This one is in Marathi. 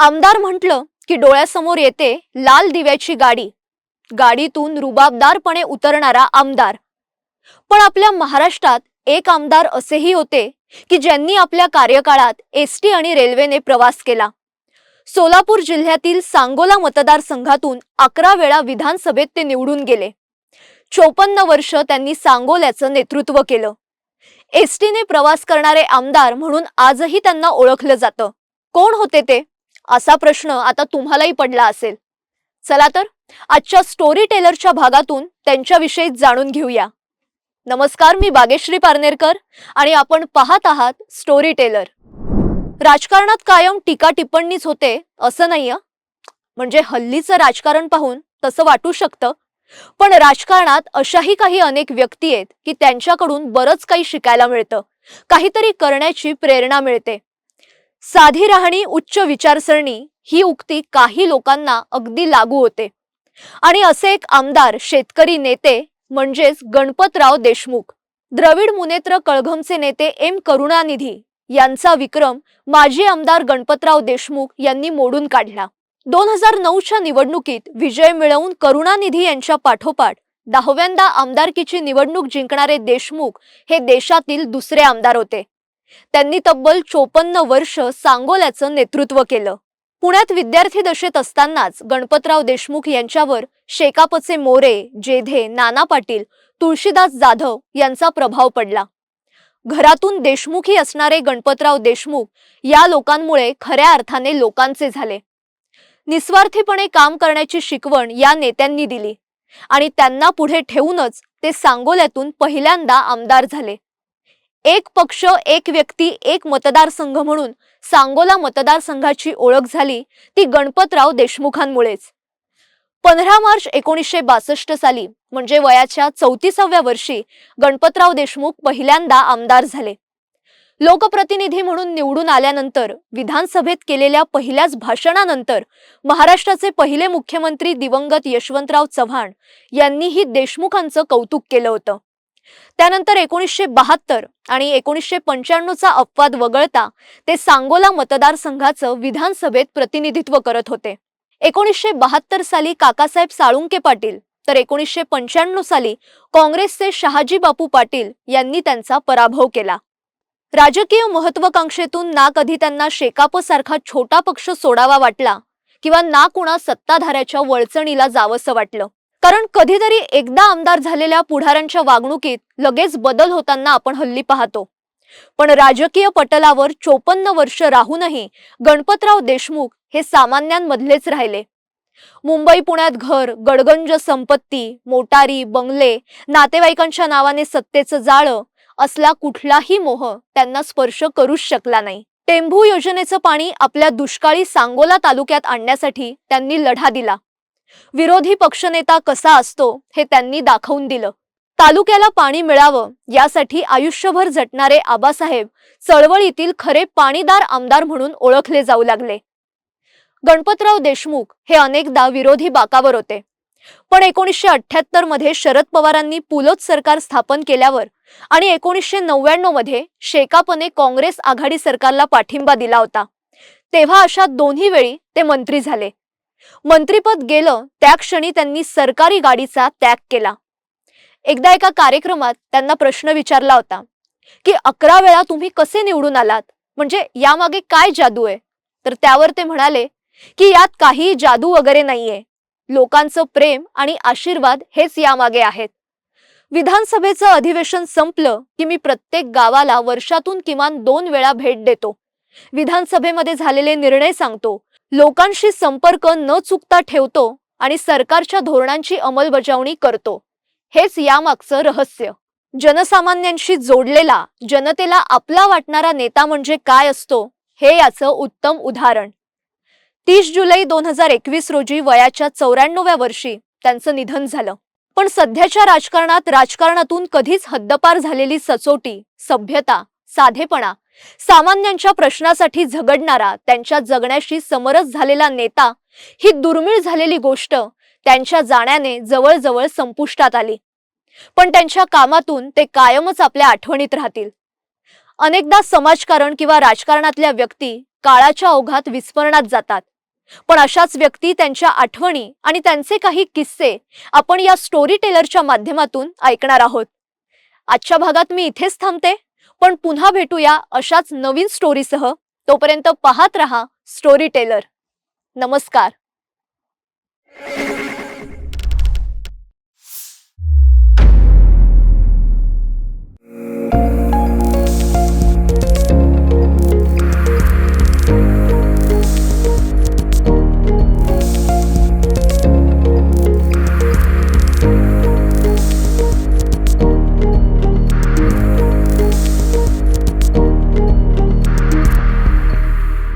आमदार म्हटलं की डोळ्यासमोर येते लाल दिव्याची गाडी. गाडीतून रुबाबदारपणे उतरणारा आमदार. पण आपल्या महाराष्ट्रात एक आमदार असेही होते की ज्यांनी आपल्या कार्यकाळात एस टी आणि रेल्वेने प्रवास केला. सोलापूर जिल्ह्यातील सांगोला मतदारसंघातून अकरा वेळा विधानसभेत ते निवडून गेले. चोपन्न वर्ष त्यांनी सांगोल्याचं नेतृत्व केलं. एस टीने प्रवास करणारे आमदार म्हणून आजही त्यांना ओळखलं जातं. कोण होते ते? असा प्रश्न आता तुम्हालाही पडला असेल. चला तर आजच्या स्टोरी टेलरच्या भागातून त्यांच्याविषयी जाणून घेऊया. नमस्कार मी बागेश्री पारनेरकर आणि आपण पाहत आहात स्टोरी टेलर राजकारणात कायम टीका टिप्पणीच होते असं नाही म्हणजे हल्लीचं राजकारण पाहून तसं वाटू शकतं. पण राजकारणात अशाही काही अनेक व्यक्ती आहेत की त्यांच्याकडून बरंच काही शिकायला मिळतं. काहीतरी करण्याची प्रेरणा मिळते. साधी राहणी उच्च विचारसरणी ही उक्ती काही लोकांना अगदी लागू होते. आणि असे एक आमदार शेतकरी नेते म्हणजेच गणपतराव देशमुख द्रविड मुनेत्र कळघमचे नेते एम करुणानिधी यांचा विक्रम माजी आमदार गणपतराव देशमुख यांनी मोडून काढला. दोन हजार नऊच्या निवडणुकीत विजय मिळवून करुणानिधी यांच्या पाठोपाठ दहाव्यांदा आमदारकीची निवडणूक जिंकणारे देशमुख हे देशातील दुसरे आमदार होते. त्यांनी तब्बल चोपन्न वर्ष सांगोल्याचं नेतृत्व केलं. पुण्यात विद्यार्थी दशेत असतानाच गणपतराव देशमुख यांच्यावर शेकापचे मोरे जेधे नाना पाटील तुळशीदास जाधव यांचा प्रभाव पडला. घरातून देशमुखी असणारे गणपतराव देशमुख या लोकांमुळे खऱ्या अर्थाने लोकांचे झाले. निस्वार्थीपणे काम करण्याची शिकवण या नेत्यांनी दिली आणि त्यांना पुढे ठेवूनच ते सांगोल्यातून पहिल्यांदा आमदार झाले. एक पक्ष एक व्यक्ती एक मतदारसंघ म्हणून सांगोला मतदारसंघाची ओळख झाली ती गणपतराव देशमुखांमुळेच. पंधरा मार्च एकोणीसशे बासष्ट साली म्हणजे वयाच्या चौतीसाव्या वर्षी गणपतराव देशमुख पहिल्यांदा आमदार झाले. लोकप्रतिनिधी म्हणून निवडून आल्यानंतर विधानसभेत केलेल्या पहिल्याच भाषणानंतर महाराष्ट्राचे पहिले मुख्यमंत्री दिवंगत यशवंतराव चव्हाण यांनीही देशमुखांचं कौतुक केलं होतं. त्यानंतर एकोणीसशे बहात्तर आणि एकोणीसशे पंच्याण्णवचा अपवाद वगळता ते सांगोला मतदारसंघाचं विधानसभेत प्रतिनिधित्व करत होते. एकोणीसशे बहात्तर साली काकासाहेब साळुंके पाटील तर एकोणीसशे पंच्याण्णव साली काँग्रेसचे शहाजी बापू पाटील यांनी त्यांचा पराभव केला. राजकीय महत्वाकांक्षेतून ना कधी त्यांना शेकापसारखा छोटा पक्ष सोडावा वाटला किंवा ना कुणा सत्ताधाऱ्याच्या वळचणीला जावंसं वाटलं. कारण कधीतरी एकदा आमदार झालेल्या पुढाऱ्यांच्या वागणुकीत लगेच बदल होताना आपण हल्ली पाहतो. पण राजकीय पटलावर चोपन्न वर्ष राहूनही गणपतराव देशमुख हे सामान्यांमधलेच राहिले. मुंबई पुण्यात घर गडगंज संपत्ती मोटारी बंगले नातेवाईकांच्या नावाने सत्तेचं जाळं असला कुठलाही मोह त्यांना स्पर्श करूच शकला नाही. टेंभू योजनेचं पाणी आपल्या दुष्काळी सांगोला तालुक्यात आणण्यासाठी त्यांनी लढा दिला. विरोधी पक्षनेता कसा असतो हे त्यांनी दाखवून दिलं. तालुक्याला पाणी मिळावं यासाठी आयुष्यभर झटणारे आबासाहेब चळवळीतील खरे पाणीदार आमदार म्हणून ओळखले जाऊ लागले. गणपतराव देशमुख हे अनेकदा विरोधी बाकावर होते. पण एकोणीसशे अठ्ठ्याहत्तरमध्ये शरद पवारांनी पुलोत सरकार स्थापन केल्यावर आणि एकोणीसशे नव्याण्णवमध्ये शेकापने काँग्रेस आघाडी सरकारला पाठिंबा दिला होता. तेव्हा अशा दोन्ही वेळी ते मंत्री झाले. मंत्रीपद गेलं त्या क्षणी त्यांनी सरकारी गाडीचा त्याग केला. एकदा एका कार्यक्रमात त्यांना प्रश्न विचारला होता की अकरा वेळा तुम्ही कसे निवडून आलात? म्हणजे यामागे काय जादू आहे? तर त्यावर ते म्हणाले की यात काही जादू वगैरे नाहीये. लोकांचं प्रेम आणि आशीर्वाद हेच यामागे आहेत. विधानसभेचं अधिवेशन संपलं की मी प्रत्येक गावाला वर्षातून किमान दोन वेळा भेट देतो. विधानसभेमध्ये झालेले निर्णय सांगतो लोकांशी संपर्क न चुकता ठेवतो आणि सरकारच्या धोरणांची अंमलबजावणी करतो. हेच यामागचं रहस्य. जनसामान्यांशी जोडलेला जनतेला आपला वाटणारा नेता म्हणजे काय असतो हे याचं उत्तम उदाहरण. तीस जुलै दोन हजार एकवीस रोजी वयाच्या चौऱ्याण्णव्या वर्षी त्यांचं निधन झालं. पण सध्याच्या राजकारणात राजकारणातून कधीच हद्दपार झालेली सचोटी सभ्यता साधेपणा सामान्यांच्या प्रश्नासाठी झगडणारा त्यांच्या जगण्याशी समरस झालेला नेता ही दुर्मिळ झालेली गोष्ट त्यांच्या जाण्याने जवळजवळ संपुष्टात आली. पण त्यांच्या कामातून ते कायमच आपल्या आठवणीत राहतील. अनेकदा समाजकारण किंवा राजकारणातल्या व्यक्ती काळाच्या ओघात विस्मरणात जातात. पण अशाच व्यक्ती त्यांच्या आठवणी आणि त्यांचे काही किस्से आपण या स्टोरी टेलरच्या माध्यमातून ऐकणार आहोत. आजच्या भागात मी इथेच थांबते. आपण पुन्हा भेटूया अशाच नवीन स्टोरीसह. तोपर्यंत पाहत रहा स्टोरी टेलर नमस्कार.